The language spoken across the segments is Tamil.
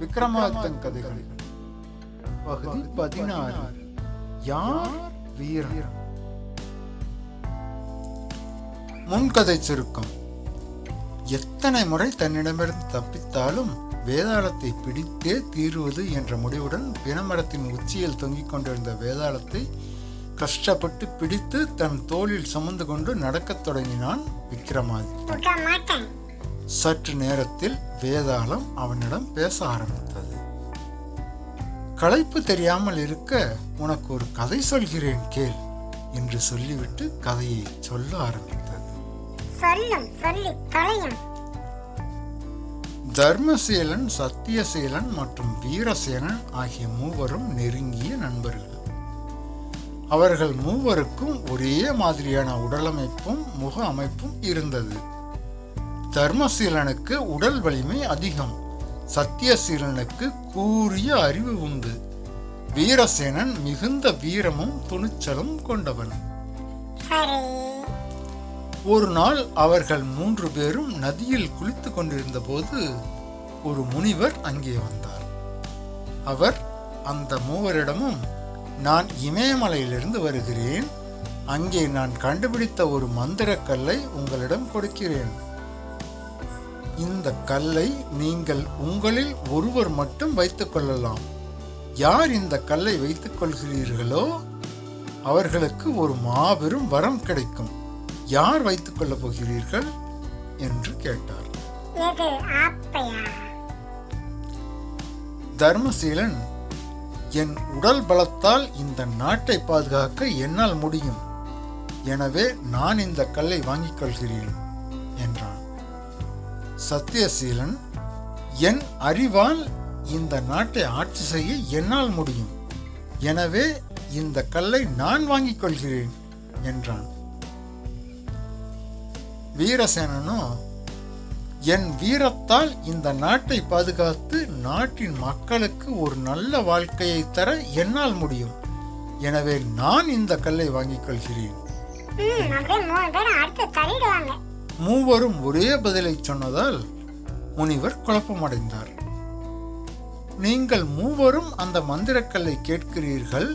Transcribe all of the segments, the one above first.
விக்ரமாதித்தன் கதைகள். பகுதி பதினாறு. யார் வீரன்? முன்கதை சுருக்கம். எத்தனை முறை தன்னிடமிருந்து தப்பித்தாலும் வேதாளத்தை பிடித்தே தீருவது என்ற முடிவுடன் பிணமரத்தின் உச்சியில் தொங்கிக் கொண்டிருந்த வேதாளத்தை கஷ்டப்பட்டு பிடித்து தன் தோளில் சுமந்து கொண்டு நடக்கத் தொடங்கினான் விக்ரமாதித்தன். சற்று நேரத்தில் வேதாளம் அவனிடம் பேச ஆரம்பித்தது. களைப்பு தெரியாமல் இருக்க உனக்கு ஒரு கதை சொல்கிறேன் கேள் என்று சொல்லிவிட்டு கதையை சொல்ல ஆரம்பித்தது. தர்மசீலன் சத்தியசீலன் மற்றும் வீரசேனன் ஆகிய மூவரும் நெருங்கிய நண்பர்கள். அவர்கள் மூவருக்கும் ஒரே மாதிரியான உடலமைப்பும் முக அமைப்பும் இருந்தது. தர்மசீலனுக்கு உடல் வலிமை அதிகம். சத்தியசீலனுக்கு கூரிய அறிவு உண்டு. வீரசேனன் மிகுந்த வீரமும் துணிச்சலும் கொண்டவன். ஒரு நாள் அவர்கள் மூன்று பேரும் நதியில் குளித்துக் கொண்டிருந்த போது ஒரு முனிவர் அங்கே வந்தார். அவர் அந்த மூவரிடமும் நான் இமயமலையிலிருந்து வருகிறேன். அங்கே நான் கண்டுபிடித்த ஒரு மந்திரக் கல்லை உங்களிடம் கொடுக்கிறேன். இந்த கல்லை நீங்கள் உங்களில் ஒருவர் மட்டும் வைத்துக் கொள்ளலாம். யார் இந்த கல்லை வைத்துக் கொள்கிறீர்களோ அவர்களுக்கு ஒரு மாபெரும் வரம் கிடைக்கும். யார் வைத்துக் கொள்ளப் போகிறீர்கள்? என்று கேட்டார். தர்மசீலன் என் உடல் பலத்தால் இந்த நாட்டை பாதுகாக்க என்னால் முடியும். எனவே நான் இந்த கல்லை வாங்கிக் கொள்கிறேன். சத்தியசீலன் என் அறிவால் இந்த நாட்டை ஆட்சி செய்ய என்னால் முடியும். எனவே இந்த கல்லை நான் வாங்கிக் கொள்கிறேன் என்றான். வீரசேனனோ என் வீரத்தால் இந்த நாட்டை பாதுகாத்து நாட்டின் மக்களுக்கு ஒரு நல்ல வாழ்க்கையை தர என்னால் முடியும். எனவே நான் இந்த கல்லை வாங்கிக் கொள்கிறேன். மூவரும் ஒரே பதிலை சொன்னதால் முனிவர் குழப்பமடைந்தார். நீங்கள் மூவரும் அந்த மந்திரக்கல்லை கேட்கிறீர்கள்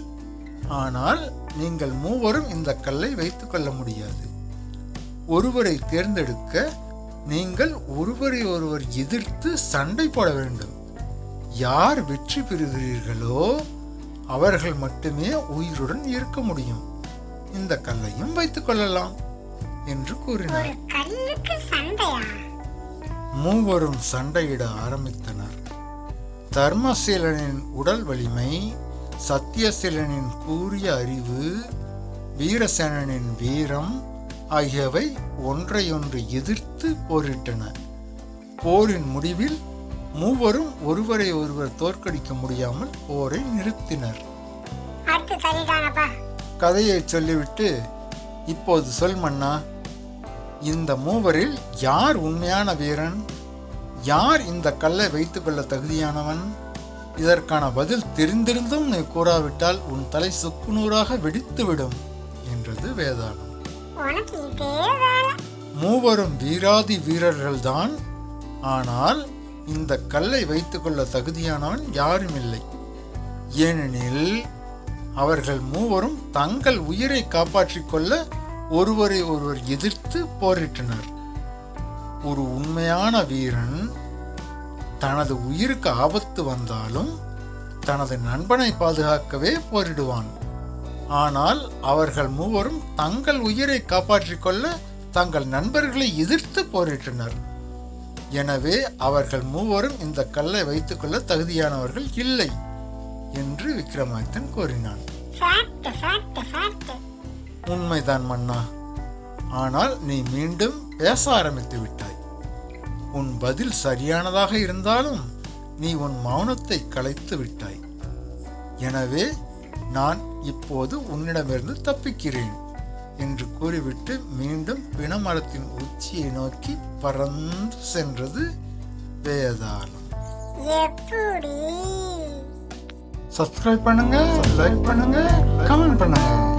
ஆனால் நீங்கள் மூவரும் இந்த கல்லை வைத்துக்கொள்ள முடியாது. ஒருவரை தேர்ந்தெடுக்க நீங்கள் ஒருவரை ஒருவர் எதிர்த்து சண்டை போட வேண்டும். யார் வெற்றி பெறுகிறீர்களோ அவர்கள் மட்டுமே உயிருடன் இருக்க முடியும். இந்த கல்லையும் வைத்துக்கொள்ளலாம் என்று கூறினார். மூவரும் சண்டையிட ஆரம்பித்தனர். தர்மசீலனின் உடல் வலிமை சத்தியசீலனின் கூரிய அறிவு வீரசேனனின் வீரம் ஆகியவை ஒன்றையொன்று எதிர்த்து போரிட்டன. போரின் முடிவில் மூவரும் ஒருவரை ஒருவர் தோற்கடிக்க முடியாமல் போரை நிறுத்தினர். கதையை சொல்லிவிட்டு இப்போது சொல் மன்னா. இந்த மூவரில் யார் உண்மையான வீரன்? யார் இந்த கல்லை வைத்துக்கொள்ள தகுதியானவன்? இதற்கான பதில் தெரிந்திருந்தும் நீ கூறாவிட்டால் உன் தலை சுக்குநூறாக வெடித்துவிடும் என்றது வேதாளம். மூவரும் வீராதி வீரர்கள்தான். ஆனால் இந்த கல்லை வைத்துக்கொள்ள தகுதியானவன் யாரும் இல்லை. ஏனெனில் அவர்கள் மூவரும் தங்கள் உயிரை காப்பாற்றிக் கொள்ள ஒருவரை ஒருவர் எதிர்த்து போரிட்டனர். ஒரு உண்மையான வீரன் தனது உயிருக்கு ஆபத்து வந்தாலும் தனது நண்பனை பாதுகாக்கவே போரிடுவான். ஆனால் அவர்கள் மூவரும் தங்கள் உயிரை காப்பாற்றிக்கொள்ள தங்கள் நண்பர்களை எதிர்த்து போரிட்டனர். எனவே அவர்கள் மூவரும் இந்த கல்லை வைத்துக்கொள்ள தகுதியானவர்கள் இல்லை என்று விக்ரமாதித்தன் கூறினான். உண்மைதான் மன்னா. ஆனால் நீ மீண்டும் பேச ஆரம்பித்து விட்டாய். உன் பதில் சரியானதாக இருந்தாலும் நீ உன் மௌனத்தை கலைத்து விட்டாய். எனவே நான் இப்போது உன்னிடமிருந்து தப்பிக்கிறேன் என்று கூறிவிட்டு மீண்டும் பிணமரத்தின் உச்சியை நோக்கி பறந்து சென்றது வேதாளம். சப்ஸ்கிரைப் பண்ணுங்க லைக் பண்ணுங்க கமெண்ட் பண்ணுங்க.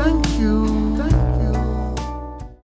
கமெண்ட் பண்ணுங்க தேங்க்யூ தேங்க்யூ